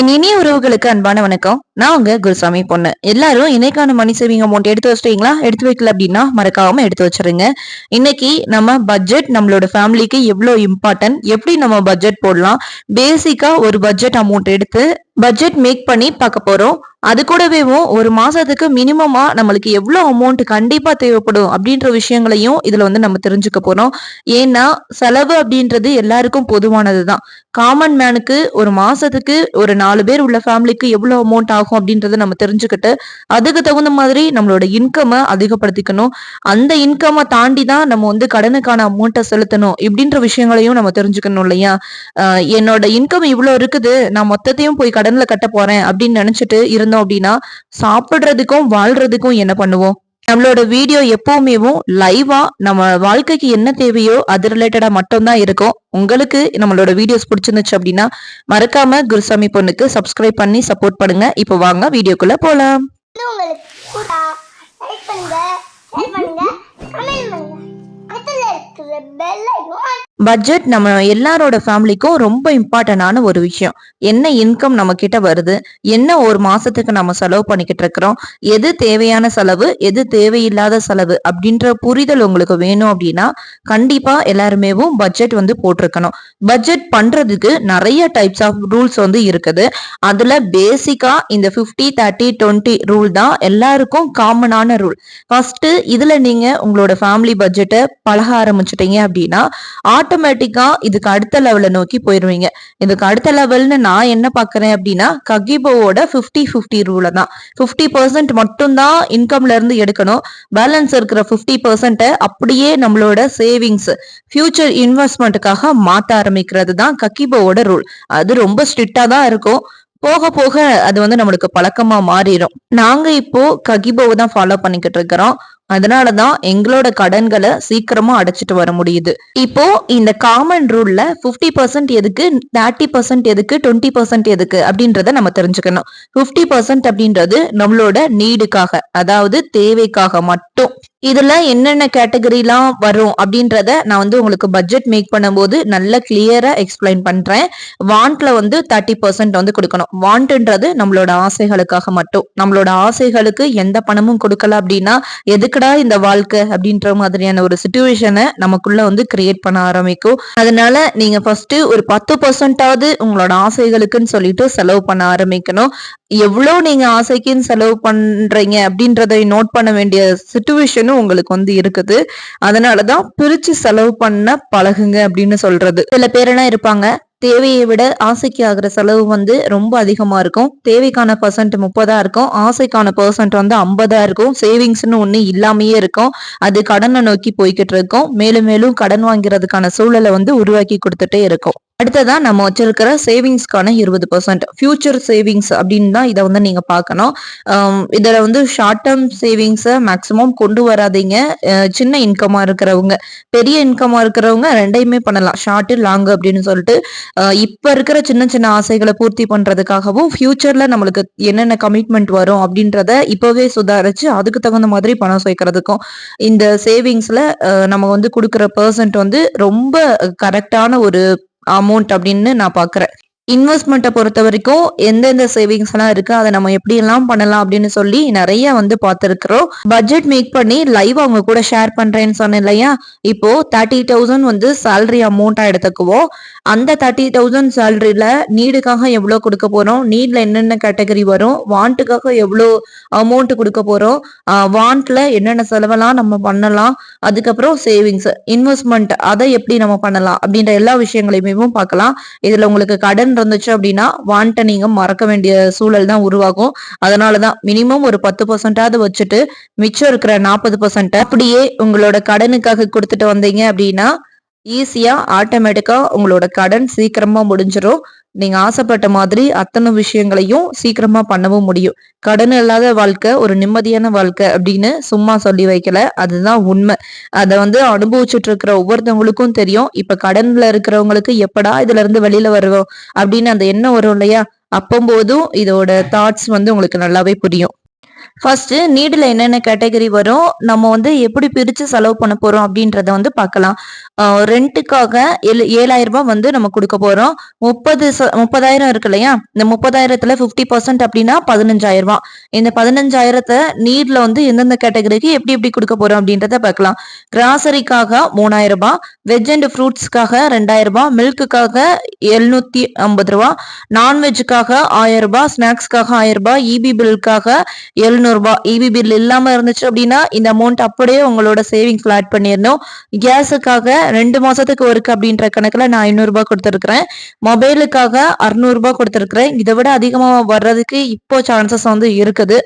என் இனிய உறவுகளுக்கு அன்பான வணக்கம். நான் உங்க குருசாமி பொண்ணு. எல்லாரும் இன்னைக்கான மணி சேவிங் அமௌண்ட் எடுத்து வச்சிட்டீங்களா? எடுத்து வைக்கல அப்படின்னா மறக்காம எடுத்து வச்சிருங்க. இன்னைக்கு நம்ம பட்ஜெட் நம்மளோட ஃபேமிலிக்கு எவ்வளவு இம்பார்ட்டன்ட் எப்படி நம்ம பட்ஜெட் போடலாம்? பேசிக்கா ஒரு பட்ஜெட் அமௌண்ட் எடுத்து பட்ஜெட் மேக் பண்ணி பார்க்க போறோம். அது கூடவே ஒரு மாசத்துக்கு மினிமமா நம்மளுக்கு எவ்வளவு அமௌண்ட் கண்டிப்பா தேவைப்படும் அப்படின்ற விஷயங்களையும் இதுல வந்து நம்ம தெரிஞ்சுக்க போறோம். ஏன்னா செலவு அப்படின்றது எல்லாருக்கும் பொதுவானதுதான் காமன் மேனுக்கு ஒரு மாசத்துக்கு ஒரு நாலு பேர் உள்ள ஃபேமிலிக்கு எவ்வளவு அமௌண்ட் ஆகும் அப்படின்றத நம்ம தெரிஞ்சுக்கிட்டு அதுக்கு தகுந்த மாதிரி நம்மளோட இன்கம்மை அதிகப்படுத்திக்கணும். அந்த இன்கமை தாண்டி தான் நம்ம வந்து கடனுக்கான அமௌண்ட்டை செலுத்தணும் இப்படின்ற விஷயங்களையும் நம்ம தெரிஞ்சுக்கணும் இல்லையா? என்னோட இன்கம் இவ்வளவு இருக்குது நான் மொத்தத்தையும் போய் கடன்ல கட்ட போறேன் அப்படின்னு நினைச்சிட்டு இருந்தோம் அப்படின்னா சாப்பிடுறதுக்கும் வாழ்றதுக்கும் என்ன பண்ணுவோம்? நம்மளோட வீடியோ எப்பவுமே லைவா நம்ம வாழ்க்கைக்கு என்ன தேவையோ அது ரிலேட்டடா மட்டும்தான் இருக்கும். உங்களுக்கு நம்மளோட வீடியோஸ் பிடிச்சிருந்துச்சு அப்படின்னா மறக்காம குருசாமி பொண்ணுக்கு சப்ஸ்கிரைப் பண்ணி சப்போர்ட் பண்ணுங்க. இப்போ வாங்க வீடியோக்குள்ள போலாம். பண்ணுங்க பட்ஜெட் நம்ம எல்லாரோட ஃபேமிலிக்கும் ரொம்ப இம்பார்ட்டண்டான ஒரு விஷயம். என்ன இன்கம் நம்ம கிட்ட வருது? என்ன ஒரு மாசத்துக்கு நம்ம செலவு பண்ணிக்கிட்டு இருக்கிறோம்? எது தேவையான செலவு? எது தேவையில்லாத செலவு? அப்படின்ற புரிதல் உங்களுக்கு வேணும் அப்படின்னா கண்டிப்பா எல்லாருமேவும் பட்ஜெட் வந்து போட்டிருக்கணும். பட்ஜெட் பண்றதுக்கு நிறைய டைப்ஸ் ஆஃப் ரூல்ஸ் வந்து இருக்குது. அதுல பேசிக்கா இந்த 50 தேர்ட்டி டுவெண்ட்டி ரூல் தான் எல்லாருக்கும் காமனான ரூல் ஃபர்ஸ்ட் இதுல நீங்க உங்களோட ஃபேமிலி பட்ஜெட்டை பழக ஆரம்பிச்சிட்டீங்க அப்படின்னா ஆட்டோமேட்டிக்கா இதுக்கு அடுத்த லெவலை நோக்கி போயிருவீங்க. இதுக்கு அடுத்த லெவல்னு நான் என்ன பாக்குறேன் அப்படின்னா ககிபோவோட 50 50 ரூல தான். 50% பர்சன்ட் மட்டும்தான் இன்கம்ல இருந்து எடுக்கணும். பேலன்ஸ் இருக்கிற 50% பர்சன்ட்டை அப்படியே நம்மளோட சேவிங்ஸ் ஃபியூச்சர் இன்வெஸ்ட்மெண்ட்டுக்காக மாத்த ஆரம்பிக்கிறது தான் ககிபோவோட ரூல் அது ரொம்ப ஸ்ட்ரிக்டா தான் இருக்கும். போக போக அது வந்து நம்மளுக்கு பழக்கமா மாறிடும் நாங்க இப்போ ககிபோவை தான் ஃபாலோ பண்ணிக்கிட்டு இருக்கிறோம். அதனாலதான் எங்களோட கடன்களை சீக்கிரமா அடைச்சிட்டு வர முடியுது. இப்போ இந்த காமன் ரூல்ல 50% பர்சன்ட் எதுக்கு தேர்ட்டி பர்சன்ட் எதுக்கு டுவெண்ட்டி பர்சன்ட் எதுக்கு அப்படின்றத நம்ம தெரிஞ்சுக்கணும். 50% பர்சன்ட் அப்படின்றது நம்மளோட நீடுக்காக அதாவது தேவைக்காக மட்டும். இதுல என்னென்ன கேட்டகரிலாம் வரும் அப்படின்றத நான் வந்து உங்களுக்கு பட்ஜெட் மேக் பண்ணும்போது நல்ல கிளியரா எக்ஸ்பிளைன் பண்றேன். வாண்ட்ல வந்து தேர்ட்டி பர்சன்ட் வந்து கொடுக்கணும். வாண்ட்ன்றது நம்மளோட ஆசைகளுக்காக மட்டும். நம்மளோட ஆசைகளுக்கு எந்த பணமும் கொடுக்கல அப்படின்னா எதுக்கு எதுக்குடா இந்த வாழ்க்கை அப்படின்ற மாதிரியான ஒரு சுச்சுவேஷனை நமக்குள்ள வந்து கிரியேட் பண்ண ஆரம்பிக்கும். அதனால நீங்க ஃபர்ஸ்ட் ஒரு பத்து பர்சன்டாவது உங்களோட ஆசைகளுக்குன்னு சொல்லிட்டு செலவு பண்ண ஆரம்பிக்கணும். எவ்வளவு நீங்க ஆசைக்குன்னு செலவு பண்றீங்க அப்படின்றதை நோட் பண்ண வேண்டிய சுச்சுவேஷனும் உங்களுக்கு வந்து இருக்குது. அதனாலதான் பிரிச்சு செலவு பண்ண பழகுங்க அப்படின்னு சொல்றது. சில பேர் என்ன இருப்பாங்க தேவையை விட ஆசைக்கு ஆகிற செலவு வந்து ரொம்ப அதிகமா இருக்கும். தேவைக்கான பர்சன்ட் முப்பதா இருக்கும். ஆசைக்கான பர்சன்ட் வந்து ஐம்பதா இருக்கும். சேவிங்ஸ்னு ஒண்ணு இல்லாமயே இருக்கும். அது கடனை நோக்கி போய்கிட்டு இருக்கும். மேலும் மேலும் கடன் வாங்கிறதுக்கான சூழலை வந்து உருவாக்கி கொடுத்துட்டே இருக்கும். அடுத்ததான் நம்ம வச்சிருக்கிற சேவிங்ஸ்க்கான இருபது பர்சன்ட் ஃபியூச்சர் சேவிங்ஸ் அப்படின்னு தான் இதை வந்து நீங்க பார்க்கணும். இதில் வந்து ஷார்ட் டேர்ம் சேவிங்ஸை மேக்சிமம் கொண்டு வராதீங்க. சின்ன இன்கமா இருக்கிறவங்க. பெரிய இன்கமா இருக்கிறவங்க ரெண்டையுமே பண்ணலாம். ஷார்ட்டு லாங் அப்படின்னு சொல்லிட்டு இப்போ இப்ப இருக்கிற சின்ன சின்ன ஆசைகளை பூர்த்தி பண்றதுக்காகவும் ஃபியூச்சர்ல நம்மளுக்கு என்னென்ன கமிட்மெண்ட் வரும் அப்படின்றத இப்பவே சுதாரிச்சு அதுக்கு தகுந்த மாதிரி பணம் சேர்க்கறதுக்கும் இந்த சேவிங்ஸ்ல நம்ம வந்து கொடுக்குற பர்சன்ட் வந்து ரொம்ப கரெக்டான ஒரு அமௌண்ட் அப்படின்னு நான் பார்க்குறேன் இன்வெஸ்ட்மெண்ட்டை பொறுத்த வரைக்கும் எந்தெந்த சேவிங்ஸ் எல்லாம் இருக்கு அதை நம்ம எப்படி எல்லாம் பண்ணலாம் அப்படின்னு சொல்லி நிறைய வந்து பார்த்துருக்கிறோம். பட்ஜெட் மேக் பண்ணி லைவ் அவங்க கூட ஷேர் பண்றேன்னு சொன்னேன் இல்லையா? இப்போ தேர்ட்டி தௌசண்ட் வந்து சேலரி அமௌண்டா எடுத்துக்குவோம். அந்த தேர்ட்டி தௌசண்ட் சேலரியில நீடுக்காக எவ்வளவு கொடுக்க போறோம்? நீட்ல என்னென்ன கேட்டகரி வரும்? வாண்ட்டுக்காக எவ்வளோ அமௌண்ட் கொடுக்க போறோம்? வாண்ட்ல என்னென்ன செலவெல்லாம் நம்ம பண்ணலாம்? அதுக்கப்புறம் சேவிங்ஸ் இன்வெஸ்ட்மெண்ட் அதை எப்படி நம்ம பண்ணலாம்? அப்படின்ற எல்லா விஷயங்களையுமே பார்க்கலாம். இதுல உங்களுக்கு கடன் இருந்துச்சு அப்படின்னா வாண்ட்டை நீங்க மறக்க வேண்டிய சூழல் தான் உருவாகும். அதனாலதான் மினிமம் ஒரு பத்து பர்சன்டாவது வச்சுட்டு மிச்சம் இருக்கிற நாற்பது பர்சன்ட் அப்படியே உங்களோட கடனுக்காக கொடுத்துட்டு வந்தீங்க அப்படின்னா ஈஸியா ஆட்டோமேட்டிக்கா உங்களோட கடன் சீக்கிரமா முடிஞ்சிடும் நீங்க ஆசைப்பட்ட மாதிரி அத்தனை விஷயங்களையும் சீக்கிரமா பண்ணவும் முடியும். கடன் இல்லாத வாழ்க்கை ஒரு நிம்மதியான வாழ்க்கை அப்படின்னு சும்மா சொல்லி வைக்கல. அதுதான் உண்மை. அதை வந்து அனுபவிச்சுட்டு இருக்கிற ஒவ்வொருத்தவங்களுக்கும் தெரியும். இப்ப கடன்ல இருக்கிறவங்களுக்கு எப்படா இதுல இருந்து வெளியில வருவோம் அப்படின்னு அந்த எண்ணம் வரும் இல்லையா? அப்பம்போதும் இதோட தாட்ஸ் வந்து உங்களுக்கு நல்லாவே புரியும். ஃபர்ஸ்ட் நீடுல என்னென்ன கேட்டகரி வரும்? நம்ம வந்து எப்படி பிரிச்சு செலவு பண்ண போறோம் அப்படின்றத வந்து பார்க்கலாம். ரெண்ட்டுக்காக ஏழு ஏழாயிரம் ரூபாய் வந்து நம்ம கொடுக்க போறோம். முப்பது ச- முப்பதாயிரம் இருக்கு இல்லையா? இந்த முப்பதாயிரத்துல பிப்டி பர்சன்ட் அப்படின்னா பதினஞ்சாயிரம் ரூபாய் இந்த பதினஞ்சாயிரத்தை நீட்ல வந்து எந்தெந்த கேட்டகரிக்கு எப்படி எப்படி கொடுக்க போறோம் அப்படின்றத பார்க்கலாம். கிராசரிக்காக மூணாயிரம் ரூபாய் வெஜ் அண்ட் ஃப்ரூட்ஸ்க்காக ரெண்டாயிரம் ரூபாய் மில்க்குக்காக எழுநூத்தி ஐம்பது ரூபாய் நான்வெஜ்ஜுக்காக ஆயிரம் ரூபாய் ஸ்நாக்ஸ்க்காக ஆயிரம் ரூபாய் இபி பில்லுக்காக எழுநூறுபா இபி பில் இல்லாம இருந்துச்சு அப்படின்னா இந்த அமௌண்ட் அப்படியே உங்களோட சேவிங்ஸ்ல ஆட் பண்ணிடணும். கேஸுக்காக ரெண்டு மாசத்துக்கு ஒருக்கு அப்படின்ற கணக்குல நான் ஐநூறுரூபா கொடுத்துருக்குறேன். மொபைலுக்காக அறுநூறுபா கொடுத்துருக்குறேன். இதை விட அதிகமாக வர்றதுக்கு இப்போ சான்சஸ் வந்து இருக்குது.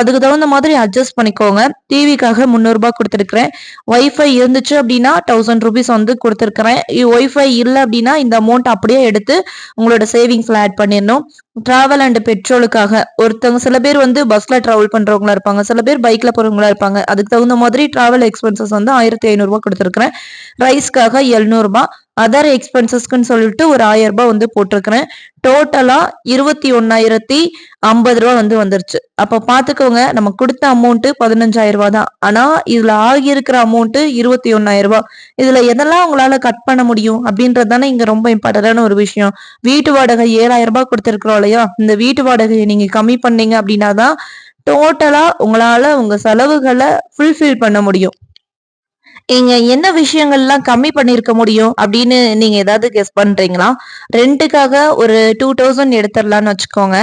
அதுக்கு தகுந்த மாதிரி அட்ஜஸ்ட் பண்ணிக்கோங்க. டிவிக்காக முந்நூறுபா கொடுத்துருக்குறேன். ஒய்ஃபை இருந்துச்சு அப்படின்னா தௌசண்ட் ருபீஸ் வந்து கொடுத்துருக்குறேன். ஒய்ஃபை இல்லை அப்படின்னா இந்த அமௌண்ட் அப்படியே எடுத்து உங்களோட சேவிங்ஸ்ல ஆட் பண்ணிடணும். டிராவல் அண்ட் பெட்ரோலுக்காக ஒருத்தவங்க சில பேர் வந்து பஸ்ல டிராவல் பண்றவங்களா இருப்பாங்க. சில பேர் பைக்ல போறவங்களா இருப்பாங்க. அதுக்கு தகுந்த மாதிரி டிராவல் எக்ஸ்பென்சஸ் வந்து ஆயிரத்தி ஐநூறுரூவா கொடுத்துருக்குறேன். ரைஸ்க்காக எழுநூறுபா அதர் எக்ஸ்பென்சஸ்க்குன்னு சொல்லிட்டு ஒரு ஆயிரம் ரூபாய் வந்து போட்டிருக்கிறேன். டோட்டலா இருபத்தி ஒன்னாயிரத்தி ஐம்பது ரூபாய் வந்து வந்துருச்சு. அப்ப பாத்துக்கோங்க நம்ம கொடுத்த அமௌண்ட் பதினஞ்சாயிரம் ரூபாய் தான். ஆனா இதுல ஆகியிருக்கிற அமௌண்ட் இருபத்தி ஒன்னாயிரம் ரூபாய். இதுல எதெல்லாம் உங்களால கட் பண்ண முடியும் அப்படின்றது தானே இங்க ரொம்ப இம்பார்ட்டன்டான ஒரு விஷயம். வீட்டு வாடகை ஏழாயிரம் ரூபாய் கொடுத்துருக்குறோம் இல்லையா? இந்த வீட்டு வாடகையை நீங்க கம்மி பண்ணீங்க அப்படின்னா தான் டோட்டலா உங்களால உங்க செலவுகளை ஃபுல்ஃபில் பண்ண முடியும். இங்க என்ன விஷயங்கள்லாம் கம்மி பண்ணிருக்க முடியும் அப்படின்னு நீங்க ஏதாவது கெஸ் பண்றீங்களா? ரெண்ட்டுக்காக ஒரு டூ தௌசண்ட் எடுத்துடலாம்னு வச்சுக்கோங்க.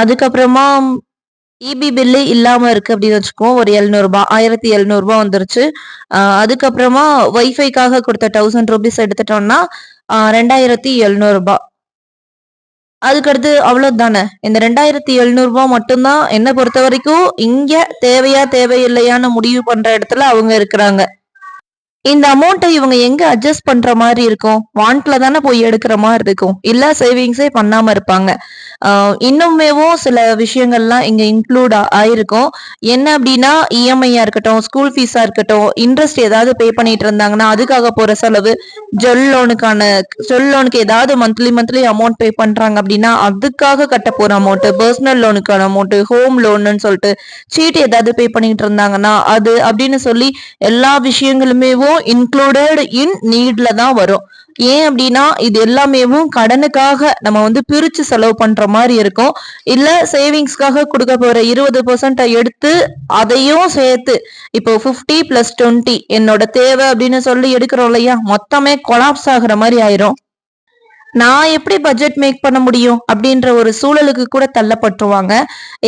அதுக்கப்புறமா இபி பில்லு இல்லாம இருக்கு அப்படின்னு வச்சுக்கோ ஒரு எழுநூறுபா ஆயிரத்தி எழுநூறுபா வந்துருச்சு. அதுக்கப்புறமா ஒய்ஃபைக்காக கொடுத்த தௌசண்ட் ருபீஸ் எடுத்துட்டோம்னா ரெண்டாயிரத்தி எழுநூறுபா அதுக்கடுத்து அவ்வளவுதானே? இந்த ரெண்டாயிரத்தி எழுநூறுபா மட்டும்தான் என்ன பொறுத்த வரைக்கும் இங்க தேவையா தேவையில்லையான்னு முடிவு பண்ற இடத்துல அவங்க இருக்கிறாங்க. இந்த அமௌண்ட்டை இவங்க எங்க அட்ஜஸ்ட் பண்ற மாதிரி இருக்கும்? வாண்ட்ல தானே போய் எடுக்கிற மாதிரி இருக்கும். இல்ல சேவிங்ஸே பண்ணாம இருப்பாங்க. இன்னுமேவும் சில விஷயங்கள்லாம் இங்க இன்க்ளூட் ஆயிருக்கும். என்ன அப்படின்னா இஎம்ஐயா இருக்கட்டும் ஸ்கூல் ஃபீஸா இருக்கட்டும் இன்ட்ரெஸ்ட் ஏதாவது பே பண்ணிட்டு இருந்தாங்கன்னா அதுக்காக போற செலவு ஜொல் லோனுக்கான ஜொல் லோனுக்கு ஏதாவது மந்த்லி மந்த்லி அமௌண்ட் பே பண்றாங்க அப்படின்னா அதுக்காக கட்ட போற அமௌண்ட் பர்சனல் லோனுக்கான அமௌண்ட் ஹோம் லோன்னு சொல்லிட்டு சீட் ஏதாவது பே பண்ணிட்டு இருந்தாங்கன்னா அது அப்படின்னு சொல்லி எல்லா விஷயங்களுமேவும் இன்க்ளூடட் இன் நீட்ல தான் வரும். ஏன் அப்படின்னா இது எல்லாமேவும் கடனுக்காக நம்ம வந்து பிரிச்சு செலவு பண்ற மாதிரி இருக்கும். இல்ல சேவிங்ஸ்க்காக கொடுக்க போற இருபது பெர்சென்ட் எடுத்து அதையும் சேர்த்து இப்போ 50 பிளஸ் டுவெண்ட்டி என்னோட தேவை அப்படின்னு சொல்லி எடுக்கிறோம் இல்லையா? மொத்தமே கொலாப்ஸ் ஆகுற மாதிரி ஆயிரும். நான் எப்படி பட்ஜெட் மேக் பண்ண முடியும் அப்படின்ற ஒரு சூழலுக்கு கூட தள்ளப்பட்டுருவாங்க.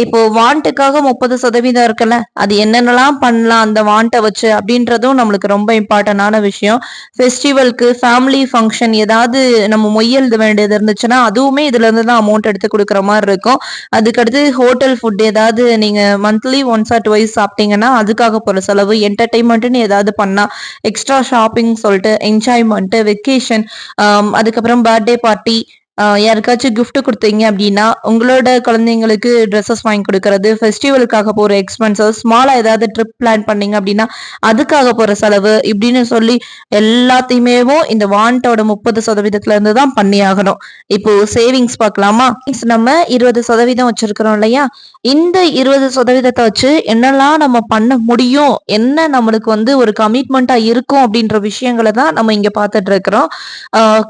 இப்போ வாண்ட்டுக்காக முப்பது சதவீதம் இருக்குல்ல அது என்னென்னலாம் பண்ணலாம் அந்த வாண்ட்டை வச்சு அப்படின்றதும் நம்மளுக்கு ரொம்ப இம்பார்ட்டன்டான விஷயம். ஃபெஸ்டிவலுக்கு ஃபேமிலி ஃபங்க்ஷன் ஏதாவது நம்ம மொய் வேண்டியது இருந்துச்சுன்னா அதுவுமே இதுல இருந்து தான் அமௌண்ட் எடுத்து கொடுக்குற மாதிரி இருக்கும். அதுக்கடுத்து ஹோட்டல் ஃபுட் ஏதாவது நீங்க மந்த்லி ஒன்ஸ் ஆர் டுவைஸ் சாப்பிட்டீங்கன்னா அதுக்காக போற செலவு என்டர்டைன்மெண்ட்னு ஏதாவது பண்ணா எக்ஸ்ட்ரா ஷாப்பிங் சொல்லிட்டு என்ஜாய்மெண்ட் வெக்கேஷன் அதுக்கப்புறம் பர்த்டே party. யாருக்காச்சும் கிஃப்ட் கொடுத்தீங்க அப்படின்னா உங்களோட குழந்தைங்களுக்கு ட்ரெஸ்ஸஸ் வாங்கி கொடுக்கறது ஃபெஸ்டிவலுக்காக போற எக்ஸ்பென்சஸ் ஸ்மாலா ஏதாவது ட்ரிப் பிளான் பண்ணீங்க அப்படின்னா அதுக்காக போற செலவு இப்படின்னு சொல்லி எல்லாத்தையுமேவும் இந்த வாண்டோட முப்பது சதவீதத்துல இருந்து தான் பண்ணி ஆகணும். இப்போ சேவிங்ஸ் பார்க்கலாமா? நம்ம இருபது சதவீதம் வச்சிருக்கிறோம் இல்லையா? இந்த இருபது சதவீதத்தை வச்சு என்னெல்லாம் நம்ம பண்ண முடியும்? என்ன நம்மளுக்கு வந்து ஒரு கமிட்மெண்டா இருக்கும் அப்படின்ற விஷயங்களை தான் நம்ம இங்க பார்த்துட்டு இருக்கிறோம்.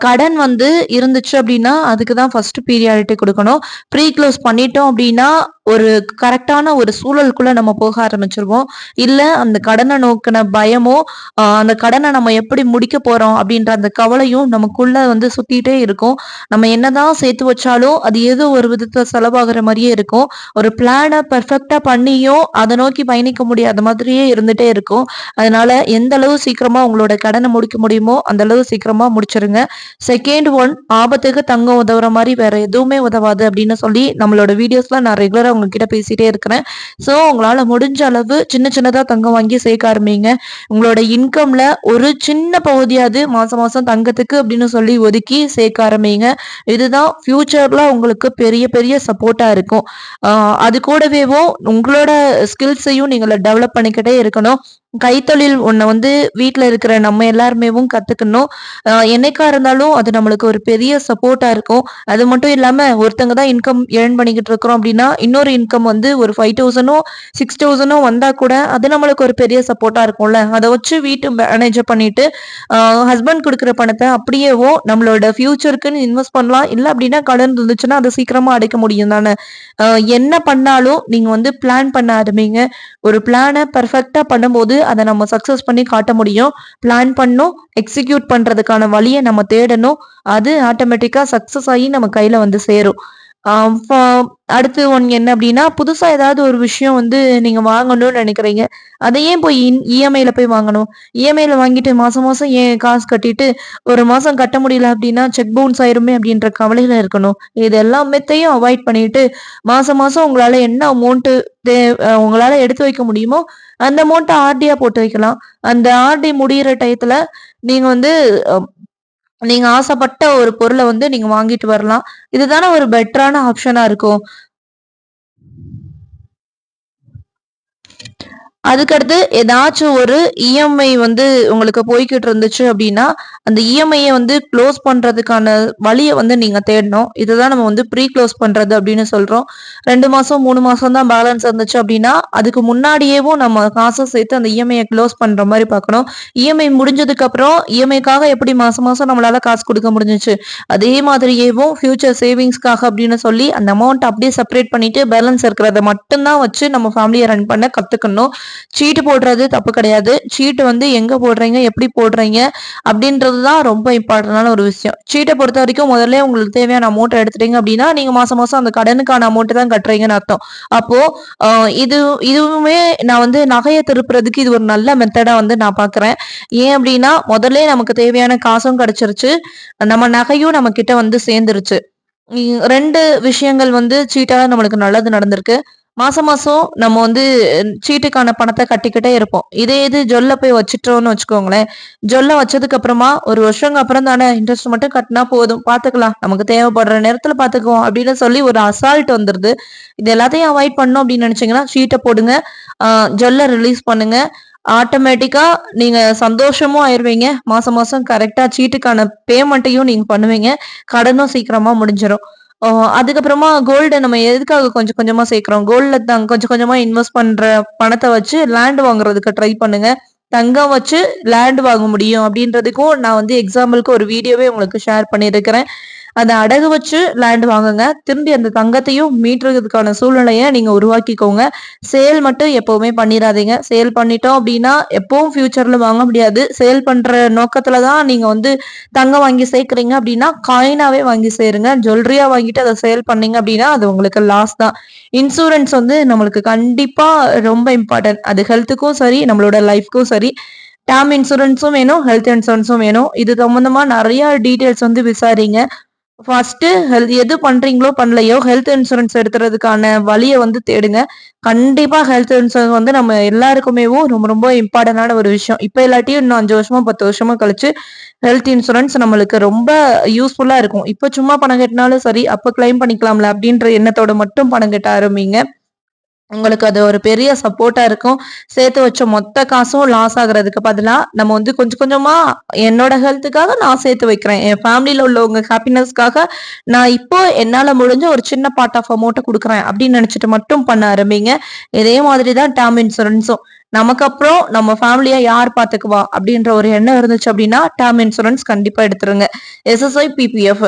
கடன் வந்து இருந்துச்சு அப்படின்னா அதுக்கு தான் ஃபர்ஸ்ட் பீரியாரிட்டி கொடுக்கணும். ப்ரீ க்ளோஸ் பண்ணிட்டோம் அப்படின்னா ஒரு கரெக்டான ஒரு சூழலுக்குள்ள நம்ம போக ஆரம்பிச்சிருவோம். இல்ல அந்த கடனை நோக்கின பயமோ அந்த கடனை நம்ம எப்படி முடிக்க போறோம் அப்படின்ற அந்த கவலையும் நமக்குள்ள வந்து சுத்திட்டே இருக்கும். நம்ம என்னதான் சேர்த்து வச்சாலும் அது ஏதோ ஒரு விதத்துல செலவாகிற மாதிரியே இருக்கும். ஒரு பிளானை பெர்ஃபெக்டா பண்ணியும் அதை நோக்கி பயணிக்க முடியாத மாதிரியே இருந்துட்டே இருக்கும். அதனால எந்த அளவு சீக்கிரமா உங்களோட கடனை முடிக்க முடியுமோ அந்த அளவு சீக்கிரமா முடிச்சிருங்க. செகண்ட் ஒன் ஆபத்துக்கு தங்கம் உதவுற மாதிரி வேற எதுவுமே உதவாது அப்படின்னு சொல்லி நம்மளோட வீடியோஸ்லாம் நான் ரெகுலரா உங்ககிட்ட பேசிட்டே இருக்கிறேன். ஸோ உங்களால முடிஞ்ச அளவு சின்ன சின்னதா தங்கம் வாங்கி சேர்க்க ஆரம்பிங்க. உங்களோட இன்கம்ல ஒரு சின்ன பகுதியாவது மாசம் மாசம் தங்கத்துக்கு அப்படின்னு சொல்லி ஒதுக்கி சேர்க்க ஆரம்பிங்க. இதுதான் ஃபியூச்சர்ல உங்களுக்கு பெரிய பெரிய சப்போர்ட்டா இருக்கும். அது கூடவேவும் உங்களோட ஸ்கில்ஸையும் நீங்கள் டெவலப் பண்ணிக்கிட்டே இருக்கணும். கைத்தொழில் ஒன்றை வந்து வீட்டில் இருக்கிற நம்ம எல்லாருமேவும் கத்துக்கணும். என்னைக்கா இருந்தாலும் அது நம்மளுக்கு ஒரு பெரிய சப்போர்ட்டா இருக்கும். அது மட்டும் இல்லாம ஒருத்தங்க தான் இன்கம் ஏர்ன் பண்ணிக்கிட்டு இருக்கிறோம் அப்படின்னா இன்னொரு இன்கம் வந்து ஒரு 5000ஓ, 6000ஓ வந்தா கூட அது நம்மளுக்கு ஒரு பெரிய சப்போர்ட்டா இருக்கும்ல. அதை வச்சு வீட்டு மேனேஜ் பண்ணிட்டு, ஹஸ்பண்ட் கொடுக்குற பணத்தை அப்படியேவோ நம்மளோட ஃபியூச்சருக்குன்னு இன்வெஸ்ட் பண்ணலாம். இல்ல அப்படின்னா கடன் இருந்துச்சுன்னா, அதை சீக்கிரமா அடைக்க முடியும் தானே. என்ன பண்ணாலும் நீங்க வந்து பிளான் பண்ண ஆரம்பிங்க. ஒரு பிளானை பெர்ஃபெக்ட்டா பண்ணும்போது, அதை நம்ம சக்சஸ் பண்ணி காட்ட முடியும். பிளான் பண்ணும் எக்ஸிக்யூட் பண்றதுக்கான வழியை நம்ம தேடணும். அது ஆட்டோமேட்டிக்கா சக்சஸ் ஆகி நம்ம கையில வந்து சேரும். அடுத்து ஒன் என்ன அப்படின்னா புதுசா ஏதாவது ஒரு விஷயம் வந்து நீங்க வாங்கணும்னு நினைக்கிறீங்க அதை ஏன் போய் இன் இஎம்ஐல போய் வாங்கணும்? இஎம்ஐல வாங்கிட்டு மாசம் மாசம் ஏன் காசு கட்டிட்டு, ஒரு மாசம் கட்ட முடியல அப்படின்னா செக் பவுன்ஸ் ஆயிருமே அப்படின்ற கவலையில இருக்கணும். இது எல்லாமத்தையும் அவாய்ட் பண்ணிட்டு, மாசம் மாசம் உங்களால என்ன அமௌண்ட்டு தே உங்களால் உங்களால எடுத்து வைக்க முடியுமோ, அந்த அமௌண்ட்டை ஆர்டியா போட்டு வைக்கலாம். அந்த ஆர்டி முடியிற டயத்துல நீங்க வந்து நீங்க ஆசைப்பட்ட ஒரு பொருளை வந்து நீங்க வாங்கிட்டு வரலாம். இதுதானே ஒரு பெட்டரான ஆப்ஷனா இருக்கும். அதுக்கடுத்து ஏதாச்சும் ஒரு இஎம்ஐ வந்து உங்களுக்கு போய்கிட்டு இருந்துச்சு அப்படின்னா அந்த இஎம்ஐயை வந்து க்ளோஸ் பண்ணுறதுக்கான வழியை வந்து நீங்கள் தேடணும். இதுதான் நம்ம வந்து ப்ரீ க்ளோஸ் பண்ணுறது அப்படின்னு சொல்கிறோம் ரெண்டு மாதம் மூணு மாதம் தான் பேலன்ஸ் இருந்துச்சு அப்படின்னா அதுக்கு முன்னாடியேவும் நம்ம காசை சேர்த்து அந்த இஎம்ஐயை க்ளோஸ் பண்ணுற மாதிரி பார்க்கணும். இஎம்ஐ முடிஞ்சதுக்கப்புறம் இஎம்ஐக்காக எப்படி மாதம் மாதம் நம்மளால் காசு கொடுக்க முடிஞ்சிச்சு அதே மாதிரியேவும் ஃபியூச்சர் சேவிங்ஸ்க்காக அப்படின்னு சொல்லி அந்த அமௌண்ட் அப்படியே செப்பரேட் பண்ணிட்டு பேலன்ஸ் இருக்கிறத மட்டும்தான் வச்சு நம்ம ஃபேமிலியை ரன் பண்ண கற்றுக்கணும் சீட்டு போடுறது தப்பு கிடையாது. சீட்டு வந்து எங்க போடுறீங்க, எப்படி போடுறீங்க அப்படின்றது தான் ரொம்ப இம்பார்ட்டன்டான ஒரு விஷயம். சீட்டை பொறுத்த வரைக்கும் முதல்ல உங்களுக்கு தேவையான அமௌண்ட் எடுத்துட்டீங்க அப்படின்னா நீங்க மாசம் மாசம் அந்த கடனுக்கான அமௌண்ட் தான் கட்டுறீங்கன்னு அர்த்தம். அப்போ இது இதுவுமே நான் வந்து நகையை திருப்புறதுக்கு இது ஒரு நல்ல மெத்தடா வந்து நான் பார்க்குறேன். ஏன் அப்படின்னா முதல்ல நமக்கு தேவையான காசும் கிடைச்சிருச்சு. நம்ம நகையும் நம்ம கிட்ட வந்து சேர்ந்துருச்சு. ரெண்டு விஷயங்கள் வந்து சீட்டாக நம்மளுக்கு நல்லது நடந்திருக்கு. மாசம் மாசம் நம்ம வந்து சீட்டுக்கான பணத்தை கட்டிக்கிட்டே இருப்போம். இதே இது ஜொல்ல போய் வச்சுட்டோம்னு வச்சுக்கோங்களேன், ஜொல்ல வச்சதுக்கு அப்புறமா ஒரு வருஷங்க அப்புறம் தானே இன்ட்ரெஸ்ட் மட்டும் கட்டினா போதும் பார்த்துக்கலாம். நமக்கு தேவைப்படுற நேரத்துல பார்த்துக்குவோம் அப்படின்னு சொல்லி ஒரு அசால்ட் வந்துருது. இது எல்லாத்தையும் அவாய்ட் பண்ணோம் அப்படின்னு நினைச்சீங்கன்னா சீட்டை போடுங்க. ஜொல்ல ரிலீஸ் பண்ணுங்க. ஆட்டோமேட்டிக்கா நீங்க சந்தோஷமும் ஆயிருவீங்க. மாசம் மாசம் கரெக்டா சீட்டுக்கான பேமெண்ட்டையும் நீங்க பண்ணுவீங்க. கடனும் சீக்கிரமா முடிஞ்சிடும் அதுக்கப்புறமா கோல்டை நம்ம எதுக்காக கொஞ்சம் கொஞ்சமா சேர்க்கிறோம்? கோல்ட்ல தான் கொஞ்சம் கொஞ்சமா இன்வெஸ்ட் பண்ற பணத்தை வச்சு லேண்ட் வாங்குறதுக்கு ட்ரை பண்ணுங்க. தங்கம் வச்சு லேண்ட் வாங்க முடியும் அப்படின்றதுக்கும் நான் வந்து எக்ஸாம்பிளுக்கு ஒரு வீடியோவே உங்களுக்கு ஷேர் பண்ணியிருக்கிறேன். அதை அடகு வச்சு லேண்ட் வாங்குங்க. திரும்பி அந்த தங்கத்தையும் மீட்டுறதுக்கான சூழ்நிலையை நீங்க உருவாக்கிக்கோங்க. சேல் மட்டும் எப்பவுமே பண்ணிடாதீங்க சேல் பண்ணிட்டோம் அப்படின்னா எப்பவும் ஃபியூச்சர்ல வாங்க முடியாது. சேல் பண்ற நோக்கத்துல தான் நீங்க வந்து தங்கம் வாங்கி சேர்க்குறீங்க அப்படின்னா காயினாவே வாங்கி சேருங்க. ஜுவல்லரியா வாங்கிட்டு அதை சேல் பண்ணீங்க அப்படின்னா அது உங்களுக்கு லாஸ் தான். இன்சூரன்ஸ் வந்து நம்மளுக்கு கண்டிப்பா ரொம்ப இம்பார்ட்டன்ட். அது ஹெல்த்துக்கும் சரி, நம்மளோட லைஃப்க்கும் சரி. டேம் இன்சூரன்ஸும் வேணும், ஹெல்த் இன்சூரன்ஸும் வேணும். இது சம்பந்தமா நிறைய டீட்டெயில்ஸ் வந்து விசாரிங்க. ஃபர்ஸ்ட்டு ஹெல்த் எது பண்றீங்களோ, பண்ணலையோ ஹெல்த் இன்சூரன்ஸ் எடுத்துறதுக்கான வழியை வந்து தேடுங்க. கண்டிப்பா ஹெல்த் இன்சூரன்ஸ் வந்து நம்ம எல்லாருக்குமேவும் ரொம்ப ரொம்ப இம்பார்ட்டன்டான ஒரு விஷயம். இப்ப இல்லாட்டியும் இன்னும் அஞ்சு வருஷமோ, 10 வருஷமோ கழிச்சு ஹெல்த் இன்சூரன்ஸ் நம்மளுக்கு ரொம்ப யூஸ்ஃபுல்லா இருக்கும். இப்ப சும்மா பணம் கட்டினாலும் சரி, அப்ப கிளைம் பண்ணிக்கலாம்ல அப்படின்ற எண்ணத்தோட மட்டும் பணம் கட்ட ஆரம்பிங்க. உங்களுக்கு அது ஒரு பெரிய சப்போர்ட்டா இருக்கும். சேர்த்து வச்ச மொத்த காசும் லாஸ் ஆகுறதுக்கு பதிலாக நம்ம வந்து கொஞ்சம் கொஞ்சமா என்னோட ஹெல்த்துக்காக நான் சேர்த்து வைக்கிறேன். என் ஃபேமிலியில உள்ளவங்க ஹாப்பினஸ்க்காக நான் இப்போ என்னால முடிஞ்ச ஒரு சின்ன பார்ட் ஆஃப் அமௌண்ட்டை கொடுக்குறேன் அப்படின்னு நினைச்சிட்டு மட்டும் பண்ண ஆரம்பிங்க. இதே மாதிரி தான் டேர்ம் இன்சூரன்ஸும். நமக்கு அப்புறம் நம்ம ஃபேமிலியா யார் பார்த்துக்குவா? அப்படின்ற ஒரு எண்ணம் இருந்துச்சு அப்படின்னா டேர்ம் இன்சூரன்ஸ் கண்டிப்பா எடுத்துருங்க. எஸ்எஸ்ஐ, பிபிஎஃப்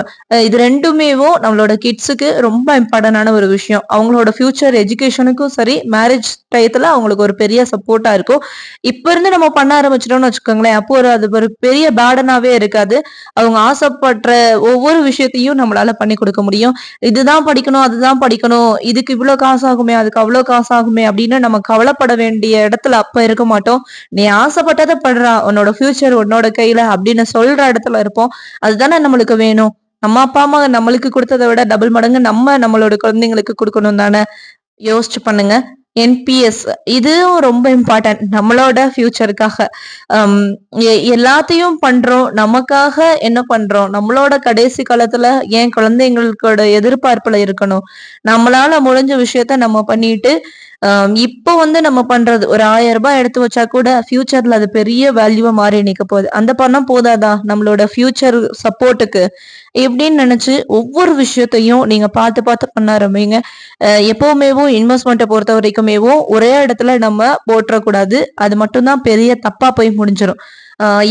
இது ரெண்டுமேவும் நம்மளோட கிட்ஸுக்கு ரொம்ப இம்பார்ட்டன்டான ஒரு விஷயம். அவங்களோட ஃபியூச்சர் எஜுகேஷனுக்கும் சரி, மேரேஜ் டயத்துல அவங்களுக்கு ஒரு பெரிய சப்போர்ட்டா இருக்கும். இப்ப இருந்து நம்ம பண்ண ஆரம்பிச்சிட்டோம்னு வச்சுக்கோங்களேன், அப்போ ஒரு அது ஒரு பெரிய பேர்டனாவே இருக்காது. அவங்க ஆசைப்படுற ஒவ்வொரு விஷயத்தையும் நம்மளால பண்ணி கொடுக்க முடியும். இதுதான் படிக்கணும், அதுதான் படிக்கணும், இதுக்கு இவ்வளவு காசு ஆகுமே, அதுக்கு அவ்வளவு காசு ஆகுமே அப்படின்னு நம்ம கவலைப்பட வேண்டிய இடத்துல அப்ப இருக்க மாட்டோம். நீ ஆசைப்பட்டத பண்றா, உன்னோட ஃபியூச்சர் உன்னோட கையில அப்படின்னு சொல்ற இடத்துல இருப்போம். அதுதானே நம்மளுக்கு வேணும். நம்ம அப்பா, அம்மா நம்மளுக்கு கொடுத்ததை விட டபுள் மடங்கு நம்ம நம்மளோட குழந்தைங்களுக்கு கொடுக்கணும் தானே. யோசிச்சு பண்ணுங்க. என்பிஎஸ் இதுவும் ரொம்ப இம்பார்ட்டன்ட். நம்மளோட ஃபியூச்சருக்காக. எ எல்லாத்தையும் பண்றோம். நமக்காக என்ன பண்றோம்? நம்மளோட கடைசி காலத்துல ஏன் குழந்தைங்களோட எதிர்பார்ப்புல இருக்கணும். நம்மளால முடிஞ்ச விஷயத்த நம்ம பண்ணிட்டு, இப்போ வந்து நம்ம பண்றது ஒரு ஆயிரம் ரூபாய் எடுத்து வச்சா கூட ஃபியூச்சர்ல அது பெரிய வேல்யூவா மாறி நிக்க போகுது. அந்த பணம் போதாதா? நம்மளோட ஃபியூச்சர் சப்போர்ட்டுக்கு எப்படின்னு நினைச்சு ஒவ்வொரு விஷயத்தையும் நீங்க பார்த்து பார்த்து பண்ண ஆரம்பிங்க. எப்பவுமேவோ இன்வெஸ்ட்மெண்ட்டை பொறுத்த வரைக்குமேவும் ஒரே இடத்துல நம்ம போட்டுறக்கூடாது அது மட்டும்தான் பெரிய தப்பா போய் முடிஞ்சிடும்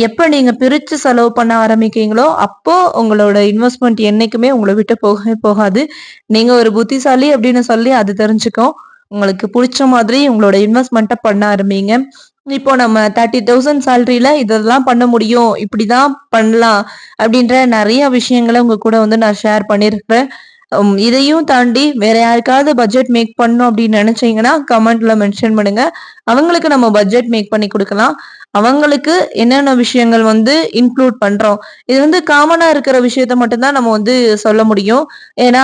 எப்போ எப்ப நீங்க பிரிச்சு செலவு பண்ண ஆரம்பிக்கீங்களோ அப்போ உங்களோட இன்வெஸ்ட்மெண்ட் என்னைக்குமே உங்களை விட்டு போகவே போகாது. நீங்க ஒரு புத்திசாலி அப்படின்னு சொல்லி அது தெரிஞ்சுக்கும். உங்களுக்கு பிடிச்ச மாதிரி உங்களோட இன்வெஸ்ட்மெண்ட்டை பண்ண ஆரம்பிங்க. இப்போ நம்ம தேர்ட்டி தௌசண்ட் சேலரியில இதெல்லாம் பண்ண முடியும். இப்படிதான் பண்ணலாம் அப்படின்ற நிறைய விஷயங்களை உங்க கூட வந்து நான் ஷேர் பண்ணியிருக்கிறேன் இதையும் தாண்டி வேற யாருக்காவது பட்ஜெட் மேக் பண்ணும் அப்படின்னு நினைச்சீங்கன்னா கமெண்ட்ல மென்ஷன் பண்ணுங்க. அவங்களுக்கு நம்ம பட்ஜெட் மேக் பண்ணி கொடுக்கலாம். அவங்களுக்கு என்னென்ன விஷயங்கள் வந்து இன்க்ளூட் பண்றோம். இது வந்து காமனா இருக்கிற விஷயத்த மட்டும்தான் நம்ம வந்து சொல்ல முடியும். ஏன்னா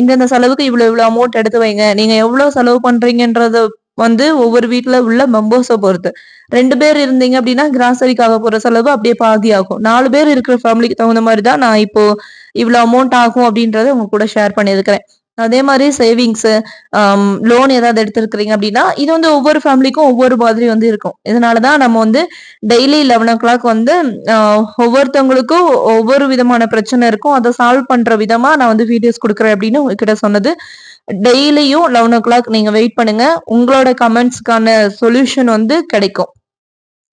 இந்தந்த செலவுக்கு இவ்வளவு இவ்வளவு அமௌண்ட் எடுத்து வைங்க. நீங்க எவ்வளவு செலவு பண்றீங்கன்றத வந்து ஒவ்வொரு வீட்டில் உள்ள மெம்பர்ஸை பொறுத்து. ரெண்டு பேர் இருந்தீங்க அப்படின்னா கிராசரிக்காக போற செலவு அப்படியே பாதி ஆகும் நாலு பேர் இருக்கிற ஃபேமிலிக்கு தகுந்த மாதிரி தான் நான் இப்போ இவ்வளவு அமௌண்ட் ஆகும் அப்படின்றத உங்க கூட ஷேர் பண்ணியிருக்கிறேன். அதே மாதிரி சேவிங்ஸ் லோன் um, ஏதாவது எடுத்திருக்கிறீங்க அப்படின்னா இது வந்து ஒவ்வொரு ஃபேமிலிக்கும் ஒவ்வொரு மாதிரி வந்து இருக்கும். இதனாலதான் நம்ம வந்து டெய்லி லெவன் ஓ கிளாக் வந்து ஒவ்வொருத்தவங்களுக்கும் ஒவ்வொரு விதமான பிரச்சனை இருக்கும். அதை சால்வ் பண்ற விதமா நான் வந்து வீடியோஸ் கொடுக்குறேன் அப்படின்னு உங்ககிட்ட சொன்னது. டெய்லியும் லெவன் ஓ கிளாக் நீங்க வெயிட் பண்ணுங்க. உங்களோட கமெண்ட்ஸ்க்கான சொல்யூஷன் வந்து கிடைக்கும்.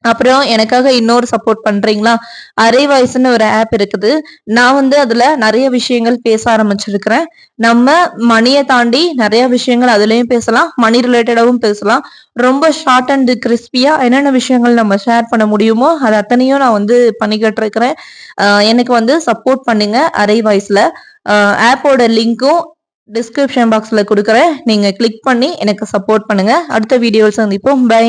அப்புறம் எனக்காக இன்னொரு சப்போர்ட் பண்றீங்களா? அரை வாய்ஸ்ன்னு ஒரு ஆப் இருக்குது. நான் வந்து அதுல நிறைய விஷயங்கள் பேச ஆரம்பிச்சிருக்கிறேன். நம்ம மணியை தாண்டி நிறைய விஷயங்கள் அதுலயும் பேசலாம். மணி ரிலேட்டடாவும் பேசலாம். ரொம்ப ஷார்ட் அண்ட் கிறிஸ்பியா என்னென்ன விஷயங்கள் நம்ம ஷேர் பண்ண முடியுமோ அது அத்தனையும் நான் வந்து பண்ணிக்கிட்டு இருக்கிறேன் எனக்கு வந்து சப்போர்ட் பண்ணுங்க அரை வாய்ஸ்ல ஆப்போட லிங்க்கும் டிஸ்கிரிப்ஷன் பாக்ஸ்ல கொடுக்குறேன். நீங்க கிளிக் பண்ணி எனக்கு சப்போர்ட் பண்ணுங்க. அடுத்த வீடியோவில் சந்திப்போம். பை